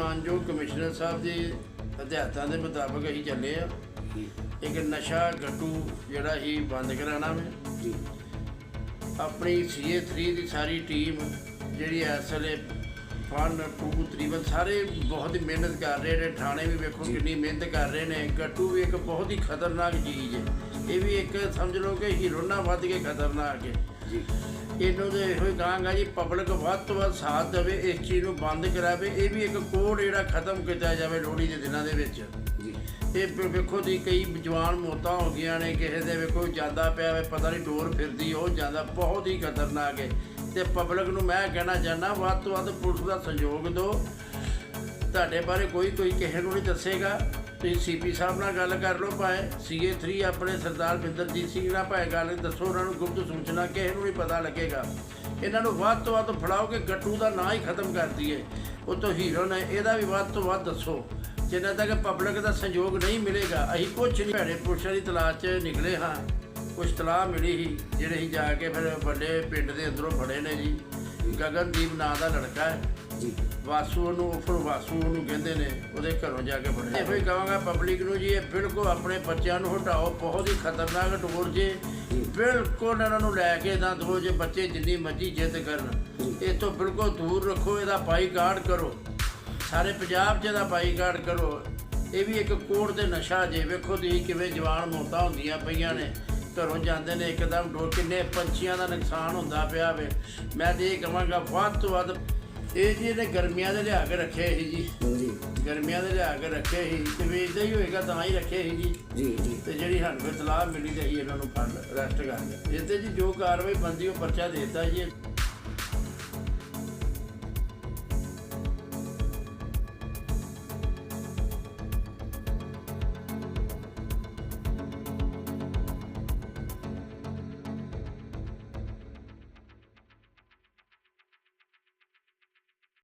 ਮਾਨਯੋਗ ਕਮਿਸ਼ਨਰ ਸਾਹਿਬ ਦੇ ਹਦਾਇਤਾਂ ਦੇ ਮੁਤਾਬਕ ਅਸੀਂ ਚੱਲੇ ਆ ਇੱਕ ਨਸ਼ਾ ਗੱਟੂ ਜਿਹੜਾ ਹੀ ਬੰਦ ਕਰਾਣਾ ਵੇ। ਜੀ ਆਪਣੀ ਸੀਏ3 ਦੀ ਸਾਰੀ ਟੀਮ ਜਿਹੜੀ ਇਸ ਵੇਲੇ ਫਨ ਟੂ ਤਕਰੀਬਨ ਸਾਰੇ ਬਹੁਤ ਹੀ ਮਿਹਨਤ ਕਰ ਰਹੇ ਨੇ। ਥਾਣੇ ਵੀ ਵੇਖੋ ਕਿੰਨੀ ਮਿਹਨਤ ਕਰ ਰਹੇ ਨੇ। ਗੱਟੂ ਵੀ ਇੱਕ ਬਹੁਤ ਹੀ ਖਤਰਨਾਕ ਚੀਜ਼ ਹੈ। ਇਹ ਵੀ ਇੱਕ ਸਮਝ ਲਓ ਕਿ ਹੀਰੋ ਨਾਲ ਵੱਧ ਕੇ ਖਤਰਨਾਕ ਹੈ। ਜੀ। ਇਹਨੂੰ ਤੇ ਇਹੋ ਹੀ ਕਹਾਂਗਾ ਜੀ ਪਬਲਿਕ ਵੱਧ ਤੋਂ ਵੱਧ ਸਾਥ ਦੇਵੇ ਇਸ ਚੀਜ਼ ਨੂੰ ਬੰਦ ਕਰਾਵੇ। ਇਹ ਵੀ ਇੱਕ ਕੋਡ ਜਿਹੜਾ ਖਤਮ ਕੀਤਾ ਜਾਵੇ ਲੋਹੜੀ ਦੇ ਦਿਨਾਂ ਦੇ ਵਿੱਚ। ਜੀ। ਇਹ ਵੇਖੋ ਦੀ ਕਈ ਜਵਾਨ ਮੌਤਾਂ ਹੋ ਗਈਆਂ ਨੇ ਕਿਸੇ ਦੇ ਵੇਖੋ ਜਾਂਦਾ ਪਿਆ ਵੇ ਪਤਾ ਨਹੀਂ ਡੋਰ ਫਿਰਦੀ ਉਹ ਜਾਂਦਾ ਬਹੁਤ ਹੀ ਖਤਰਨਾਕ ਹੈ। ਤੇ ਪਬਲਿਕ ਨੂੰ ਮੈਂ ਕਹਿਣਾ ਚਾਹੁੰਦਾ ਵੱਧ ਤੋਂ ਵੱਧ ਪੁਲਿਸ ਦਾ ਸਹਿਯੋਗ ਦਿਓ। ਤੁਹਾਡੇ ਬਾਰੇ ਕੋਈ ਕੋਈ ਕਿਸੇ ਨੂੰ ਨਹੀਂ ਦੱਸੇਗਾ। ਤੁਸੀਂ ਸੀਪੀ ਸਾਹਿਬ ਨਾਲ ਗੱਲ ਕਰ ਲਓ ਭਾਏ ਸੀਏ 3 ਆਪਣੇ ਸਰਦਾਰ ਬਿੰਦਰਜੀਤ ਸਿੰਘ ਨਾਲ ਭਾਏ ਗੱਲ ਦੱਸੋ ਉਹਨਾਂ ਨੂੰ ਗੁਪਤ ਸੂਚਨਾ, ਕਿਸੇ ਨੂੰ ਨਹੀਂ ਪਤਾ ਲੱਗੇਗਾ। ਇਹਨਾਂ ਨੂੰ ਵੱਧ ਤੋਂ ਵੱਧ ਫੜਾਓ ਕਿ ਗੱਟੂ ਦਾ ਨਾਂ ਹੀ ਖਤਮ ਕਰ ਦਈਏ। ਉਹ ਤੋਂ ਹੀਰੋ ਨੇ ਇਹਦਾ ਵੀ ਵੱਧ ਤੋਂ ਵੱਧ ਦੱਸੋ। ਜਿੰਨਾ ਤੱਕ ਪਬਲਿਕ ਦਾ ਸਹਿਯੋਗ ਨਹੀਂ ਮਿਲੇਗਾ, ਅਸੀਂ ਕੁਝ ਨਹੀਂ ਭੈੜੇ ਪੁਰਸ਼ਾਂ ਦੀ ਤਲਾਸ਼ 'ਚ ਨਿਕਲੇ ਹਾਂ। ਕੁਝ ਤਲਾਹ ਮਿਲੀ ਸੀ, ਜਿਹੜੇ ਹੀ ਜਾ ਕੇ ਫਿਰ ਵੱਡੇ ਪਿੰਡ ਦੇ ਅੰਦਰੋਂ ਫੜੇ ਨੇ ਜੀ। ਗਗਨਦੀਪ ਨਾਂ ਦਾ ਲੜਕਾ ਹੈ। ਜੀ। ਵਾਸੂ ਉਹਨੂੰ ਉਫਰ ਵਾਸੂ ਉਹਨੂੰ ਕਹਿੰਦੇ ਨੇ, ਉਹਦੇ ਘਰੋਂ ਜਾ ਕੇ ਫੜਿਆ। ਇਹੋ ਹੀ ਕਹਾਂਗਾ ਪਬਲਿਕ ਨੂੰ ਜੀ, ਇਹ ਬਿਲਕੁਲ ਆਪਣੇ ਬੱਚਿਆਂ ਨੂੰ ਹਟਾਓ, ਬਹੁਤ ਹੀ ਖਤਰਨਾਕ ਟੋਰ ਜੇ। ਬਿਲਕੁਲ ਇਹਨਾਂ ਨੂੰ ਲੈ ਕੇ ਨਾ ਦੋ ਜੇ ਬੱਚੇ ਜਿੰਨੀ ਮਰਜ਼ੀ ਜਿੱਦ ਕਰਨ। ਇਹ ਤੋਂ ਬਿਲਕੁਲ ਦੂਰ ਰੱਖੋ, ਇਹਦਾ ਬਾਈਕਾਟ ਕਰੋ। ਸਾਰੇ ਪੰਜਾਬ 'ਚ ਇਹਦਾ ਬਾਈਕਾਟ ਕਰੋ। ਇਹ ਵੀ ਇੱਕ ਕੋੜ ਤੇ ਨਸ਼ਾ ਜੇ, ਵੇਖੋ ਤੁਸੀਂ ਕਿਵੇਂ ਜਵਾਨ ਮੌਤਾਂ ਹੁੰਦੀਆਂ ਪਈਆਂ ਨੇ। ਘਰੋਂ ਜਾਂਦੇ ਨੇ ਇੱਕਦਮ ਡੋਰ, ਕਿੰਨੇ ਪੰਛੀਆਂ ਦਾ ਨੁਕਸਾਨ ਹੁੰਦਾ ਪਿਆ ਵੇ। ਮੈਂ ਤੇ ਇਹ ਕਹਾਂਗਾ, ਵੱਧ ਤੋਂ ਵੱਧ ਇਹ ਜੀ ਇਹਨੇ ਗਰਮੀਆਂ ਦੇ ਲਿਆ ਕੇ ਰੱਖੇ ਸੀ ਜੀ। ਜੀ ਗਰਮੀਆਂ ਦੇ ਲਿਆ ਕੇ ਰੱਖੇ ਸੀ ਤੇ ਵੀ ਇਦਾਂ ਹੀ ਹੋਏਗਾ ਤਾਂ ਹੀ ਰੱਖੇ ਸੀ ਜੀ। ਜੀ ਜੀ। ਤੇ ਜਿਹੜੀ ਸਾਨੂੰ ਇਤਲਾਹ ਮਿਲੀ ਤੇ ਅਸੀਂ ਇਹਨਾਂ ਨੂੰ ਫੜ ਅਰੈਸਟ ਕਰ ਲਿਆ। ਇਹ ਤੇ ਜੀ ਜੋ ਕਾਰਵਾਈ ਬੰਦੀ ਉਹ ਪਰਚਾ ਦੇ ਦਿੱਤਾ ਜੀ।